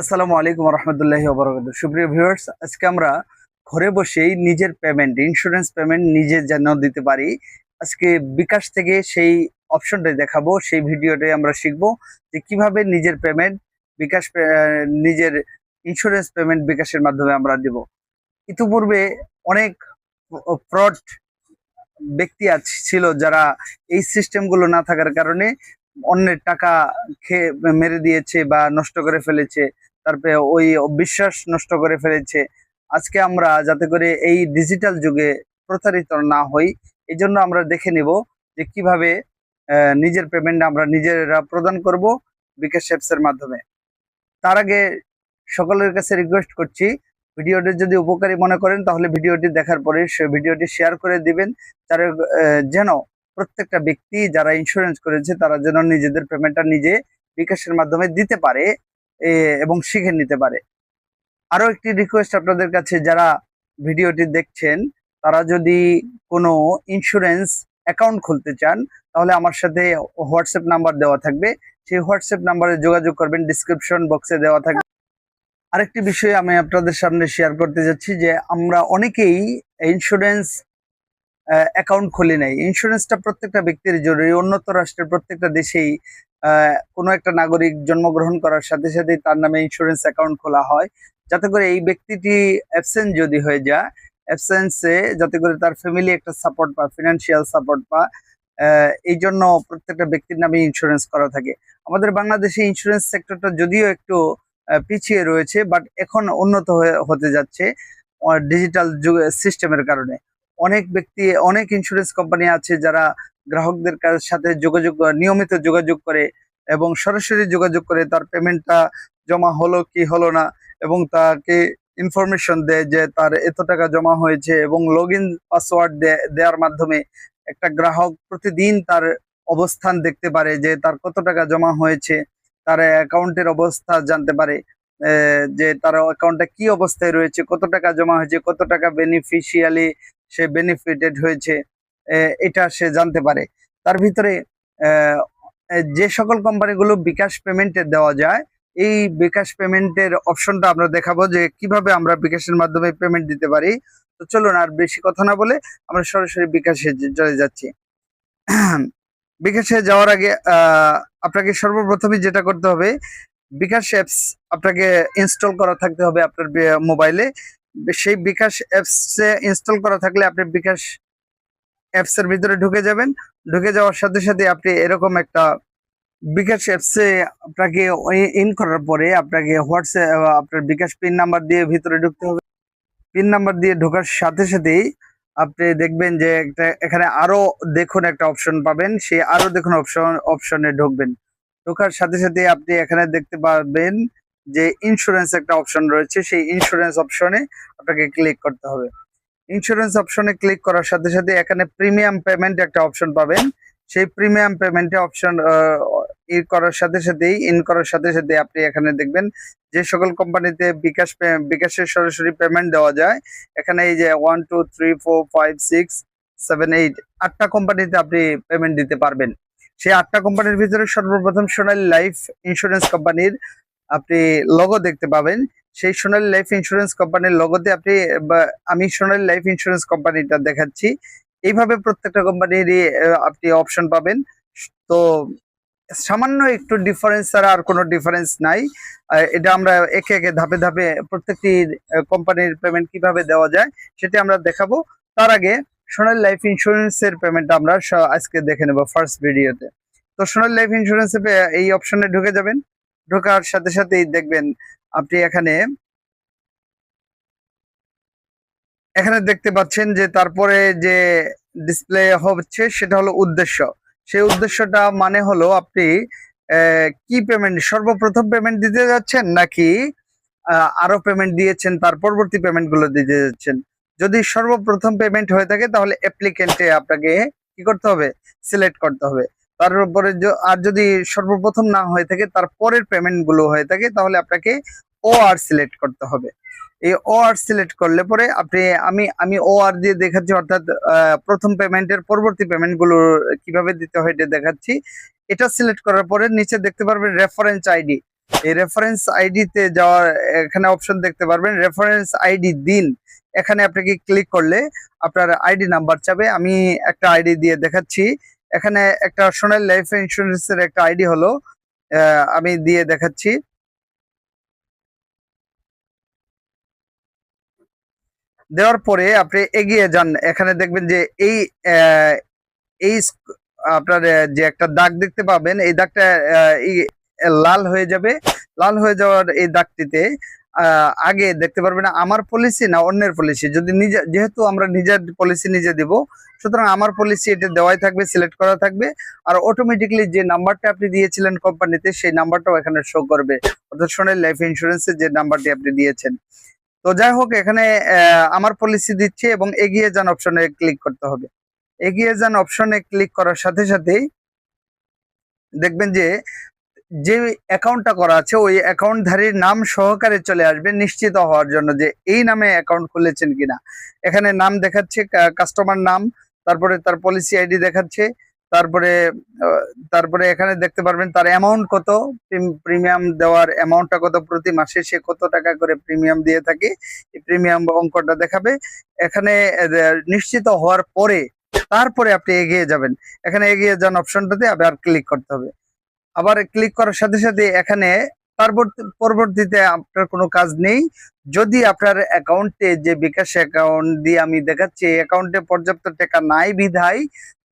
আসসালামু আলাইকুম রহমতুল্লাহি ওবরাকাত সুপ্রিয় ভিউয়ার্স, আজকে আমরা ঘরে বসেই নিজের পেমেন্ট ইন্স্যুরেন্স পেমেন্ট নিজে যেন দিতে পারি। আজকে বিকাশ থেকে সেই অপশনটাই দেখাবো, সেই ভিডিওটাই আমরা শিখব যে কীভাবে নিজের পেমেন্ট বিকাশ নিজের ইন্স্যুরেন্স পেমেন্ট বিকাশের মাধ্যমে আমরা দেব। ইতিপূর্বে অনেক ফ্রড ব্যক্তি ছিল যারা এই সিস্টেমগুলো না থাকার কারণে অন্যের টাকা খেয়ে মেরে দিয়েছে বা নষ্ট করে ফেলেছে, তারপরে ওই বিশ্বাস নষ্ট করে ফেলেছে। আজকে আমরা যাতে করে এই ডিজিটাল যুগে প্রতারিত না হই এই জন্য আমরা দেখে নেব যে কীভাবে নিজের পেমেন্ট আমরা নিজেরা প্রদান করব বিকাশ অ্যাপস এর মাধ্যমে। তার আগে সকলের কাছে রিকোয়েস্ট করছি, ভিডিওটি যদি উপকারী মনে করেন তাহলে ভিডিওটি দেখার পরে সে ভিডিওটি শেয়ার করে দিবেন তার যেন প্রত্যেকটা ব্যক্তি যারা ইন্স্যুরেন্স করেছে, তারা যেন নিজেদের পেমেন্টটা নিজে বিকাশের মাধ্যমে দিতে পারে এবং শিখে নিতে পারে। আরও একটি রিকোয়েস্ট আপনাদের কাছে, যারা ভিডিওটি দেখছেন, তারা যদি কোনো ইন্স্যুরেন্স অ্যাকাউন্ট খুলতে চান, তাহলে আমার সাথে হোয়াটসঅ্যাপ নাম্বার দেওয়া থাকবে। সেই হোয়াটসঅ্যাপ নাম্বারে যোগাযোগ করবেন ডিসক্রিপশন বক্সে দেওয়া থাকবে। আরেকটি বিষয় আমি আপনাদের সামনে শেয়ার করতে যাচ্ছি, যে আমরা অনেকেই ইন্স্যুরেন্স অ্যাকাউন্ট খুলি নাই ইন্স্যুরেন্সটা প্রত্যেকটা ব্যক্তির জরুরি। উন্নত রাষ্ট্রের প্রত্যেকটা দেশেই কোনো একটা নাগরিক জন্মগ্রহণ করার সাথে সাথে তার নামে ইন্স্যুরেন্স অ্যাকাউন্ট খোলা হয়। যাতে করে এই ব্যক্তিটি অ্যাবসেন্ট যদি হয়ে যায় অ্যাবসেন্সে যাতে করে তার ফ্যামিলি একটা সাপোর্ট পা ফিনান্সিয়াল সাপোর্ট পা এই জন্য প্রত্যেকটা ব্যক্তির নামে ইন্স্যুরেন্স করা থাকে। আমাদের বাংলাদেশে ইন্স্যুরেন্স সেক্টরটা যদিও একটু পিছিয়ে রয়েছে বাট এখন উন্নত হতে যাচ্ছে ডিজিটাল যুগ সিস্টেমের কারণে। অনেক ব্যক্তি, অনেক ইন্স্যুরেন্স কোম্পানি আছে যারা গ্রাহকদের সাথে যোগাযোগ, নিয়মিত যোগাযোগ করে এবং সরাসরি যোগাযোগ করে তার পেমেন্টটা জমা হলো কি হলো না এবং তাকে ইনফরমেশন দেয় যে তার এত টাকা জমা হয়েছে এবং লগ ইন পাসওয়ার্ড দেওয়ার মাধ্যমে একটা গ্রাহক প্রতিদিন তার অবস্থান দেখতে পারে যে তার কত টাকা জমা হয়েছে, তার অ্যাকাউন্টের অবস্থা জানতে পারে যে তার অ্যাকাউন্টটা কি অবস্থায় রয়েছে, কত টাকা জমা হয়েছে, কত টাকা বেনিফিশিয়ালি সে বেনিফিটেড হয়েছে এটা সে জানতে পারে। তার ভিতরে যে সকল কোম্পানিগুলো বিকাশ পেমেন্টে দেওয়া যায়, এই বিকাশ পেমেন্টের অপশনটা আমরা দেখাবো যে কীভাবে আমরা বিকাশের মাধ্যমে পেমেন্ট দিতে পারি। তো চলুন আর বেশি কথা না বলে আমরা সরাসরি বিকাশে চলে যাচ্ছি। বিকাশে যাওয়ার আগে আপনাকে সর্বপ্রথমে যেটা করতে হবে, বিকাশ অ্যাপস আপনাকে ইনস্টল করা থাকতে হবে আপনার মোবাইলে সেই বিকাশ অ্যাপস ইনস্টল করা থাকলে আপনি বিকাশ অ্যাপস এর ভিতরে ঢুকে যাবেন। ঢুকে যাওয়ার সাথে সাথে আপনি এরকম একটা বিকাশ অ্যাপসে আপনাকে ইন করার পরে আপনাকে হোয়াটসঅ্যাপ আপনার বিকাশ পিন নাম্বার দিয়ে ভিতরে ঢুকতে হবে। পিন নাম্বার দিয়ে ঢোকার সাথে সাথেই আপনি দেখবেন যে একটা, এখানে আরও দেখুন একটা অপশন পাবেন। সেই আরও দেখুন অপশন, অপশনে ঢুকবেন। ঢোকার সাথে সাথে আপনি এখানে দেখতে পাবেন যে ইন্স্যুরেন্স একটা অপশন রয়েছে, সেই ইন্স্যুরেন্স অপশনে আপনাকে ক্লিক করতে হবে। ইন্স্যুরেন্স অপশনে ক্লিক করার সাথে সাথে এখানে প্রিমিয়াম পেমেন্ট একটা অপশন পাবেন। সেই প্রিমিয়াম পেমেন্টে অপশন ই করার সাথে সাথেই ইন করার সাথে সাথে আপনি এখানে দেখবেন যে সকল কোম্পানিতে বিকাশ বিকাশের সরাসরি পেমেন্ট দেওয়া যায়। এখানে এই যে one two three four five six seven eight আটটা কোম্পানিতে আপনি পেমেন্ট দিতে পারবেন। সেই আটটা কোম্পানির ভিতরে সর্বপ্রথম সোনালী লাইফ ইন্স্যুরেন্স কোম্পানির আপনি লগো দেখতে পাবেন। সেই সোনালী লাইফ ইন্স্যুরেন্স কোম্পানির লগোতে আপনি আমি সোনালী লাইফ ইন্স্যুরেন্স কোম্পানিটা দেখাচ্ছি। এইভাবে প্রত্যেকটা কোম্পানিরই আপনি অপশন পাবেন। তো সামান্য একটু ডিফারেন্স ছাড়া আর কোনো ডিফারেন্স নাই। এটা আমরা একে একে ধাপে ধাপে প্রত্যেকটি কোম্পানির পেমেন্ট কীভাবে দেওয়া যায় সেটা আমরা দেখাবো। তার আগে সোনালী লাইফ ইন্স্যুরেন্সের পেমেন্ট আমরা আজকে দেখে নেব ফার্স্ট ভিডিওতে তো সোনালী লাইফ ইন্স্যুরেন্সে এই অপশনে ঢুকে যাবেন। ঢোকার সাথে সাথেই দেখবেন আপনি এখানে এখানে দেখতে পাচ্ছেন যে তারপরে যে ডিসপ্লে হচ্ছে সেটা হলো উদ্দেশ্য। সেই উদ্দেশ্যটা মানে হলো আপনি কি পেমেন্ট সর্বপ্রথম পেমেন্ট দিতে যাচ্ছেন নাকি আরও পেমেন্ট দিয়েছেন, তার পরবর্তী পেমেন্টগুলো দিতে যাচ্ছেন? যদি সর্বপ্রথম পেমেন্ট হয়ে থাকে তাহলে অ্যাপ্লিকেন্টে আপনাকে কি করতে হবে? সিলেক্ট করতে হবে। তারপরে আর যদি সর্বপ্রথম না হয়ে থাকে, তার পরের পেমেন্টগুলো হয়ে থাকে, তাহলে আপনাকে ও আর সিলেক্ট করতে হবে। এই ও আর সিলেক্ট করলে পরে আপনি, আমি আমি ও আর দিয়ে দেখাচ্ছি, অর্থাৎ প্রথম পেমেন্টের পরবর্তী পেমেন্টগুলো কীভাবে দিতে হয় এটা দেখাচ্ছি। এটা সিলেক্ট করার পরে নিচে দেখতে পারবেন রেফারেন্স আইডি এই রেফারেন্স আইডিতে যাওয়ার এখানে অপশন দেখতে পারবেন রেফারেন্স আইডি দিন। এখানে আপনাকে ক্লিক করলে আপনার আইডি নাম্বার চাবে। আমি একটা আইডি দিয়ে দেখাচ্ছি। এখানে একটা সোনালী লাইফ ইন্স্যুরেন্সের একটা আইডি হলো। আমি দিয়ে দেখাচ্ছি। দেওয়ার পরে আপনি এগিয়ে যান। এখানে দেখবেন যে এই এই আপনার যে একটা দাগ দেখতে পাবেন, এই দাগটা লাল হয়ে যাবে। লাল হয়ে যাওয়ার এই দাগটিতে আগে দেখতে পারবেন আমার পলিসি না অন্যের পলিসি যদি নিজে, যেহেতু আমরা নিজের পলিসি নিজে দিব, সুতরাং আমার পলিসি এটা দেওয়াই থাকবে সিলেক্ট করা থাকবে, আর অটোমেটিকলি যে নাম্বারটা আপনি দিয়েছিলেন কোম্পানিতে সেই নাম্বারটাও এখানে শো করবে। অর্থাৎ সোনালী লাইফ ইন্স্যুরেন্সের যে নাম্বারটি আপনি দিয়েছেন। তো যাই হোক, এখানে আমার পলিসি দিচ্ছে এবং এগিয়ে যান অপশনে ক্লিক করতে হবে। এগিয়ে যান অপশনে ক্লিক করার সাথে সাথেই দেখবেন যে যে অ্যাকাউন্টটা করা আছে, ওই অ্যাকাউন্টধারীর নাম সহকারে চলে আসবে, নিশ্চিত হওয়ার জন্য যে এই নামে অ্যাকাউন্ট খুলেছেন কিনা। এখানে নাম দেখাচ্ছে কাস্টমার নাম, তারপরে তার পলিসি আইডি দেখাচ্ছে, তারপরে তারপরে এখানে দেখতে পারবেন তার অ্যামাউন্ট কত প্রিমিয়াম দেওয়ার অ্যামাউন্টটা কত, প্রতি মাসে সে কত টাকা করে প্রিমিয়াম দিয়ে থাকে প্রিমিয়াম অঙ্কটা দেখাবে। এখানে নিশ্চিত হওয়ার পরে, তারপরে আপনি এগিয়ে যাবেন। এখানে এগিয়ে যান অপশনটাতে আবার ক্লিক করতে হবে। আবার ক্লিক করার সাথে সাথে এখানে পরবর্তীতে আপনার কোনো কাজ নেই। যদি আপনার অ্যাকাউন্টে যে বিকাশ অ্যাকাউন্ট দিয়ে আমি দেখাচ্ছি অ্যাকাউন্টে পর্যাপ্ত টাকা নাই বিধায়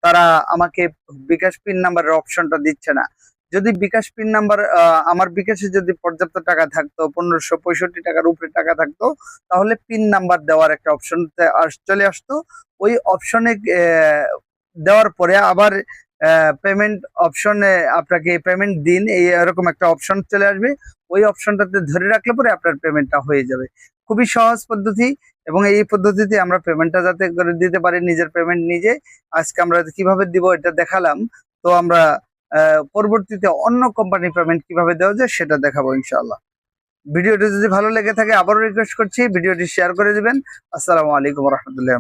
তারা আমাকে বিকাশ পিন নাম্বারের অপশনটা দিচ্ছে না। যদি বিকাশ পিন নাম্বার আমার বিকাশে যদি পর্যাপ্ত টাকা থাকতো, পনেরোশো পঁয়ষট্টি টাকার উপরে টাকা থাকতো, তাহলে পিন নাম্বার দেওয়ার একটা অপশন চলে আসতো। ওই অপশনে দেওয়ার পরে আবার পেমেন্ট অপশনে আপনাকে পেমেন্ট দিন, এই এরকম একটা অপশন চলে আসবে। ওই অপশনটাতে ধরে রাখলে পরে আপনার পেমেন্টটা হয়ে যাবে। খুবই সহজ পদ্ধতি এবং এই পদ্ধতিতে আমরা পেমেন্টটা যাতে করে দিতে পারি নিজের পেমেন্ট নিজে। আজকে আমরা কীভাবে দিব এটা দেখালাম। তো আমরা পরবর্তীতে অন্য কোম্পানি পেমেন্ট কীভাবে দেওয়া যায় সেটা দেখাবো ইনশাআল্লাহ। ভিডিওটি যদি ভালো লেগে থাকে আবারও রিকোয়েস্ট করছি, ভিডিওটি শেয়ার করে দিবেন। আসসালামু আলাইকুম রহমতুল্লাহ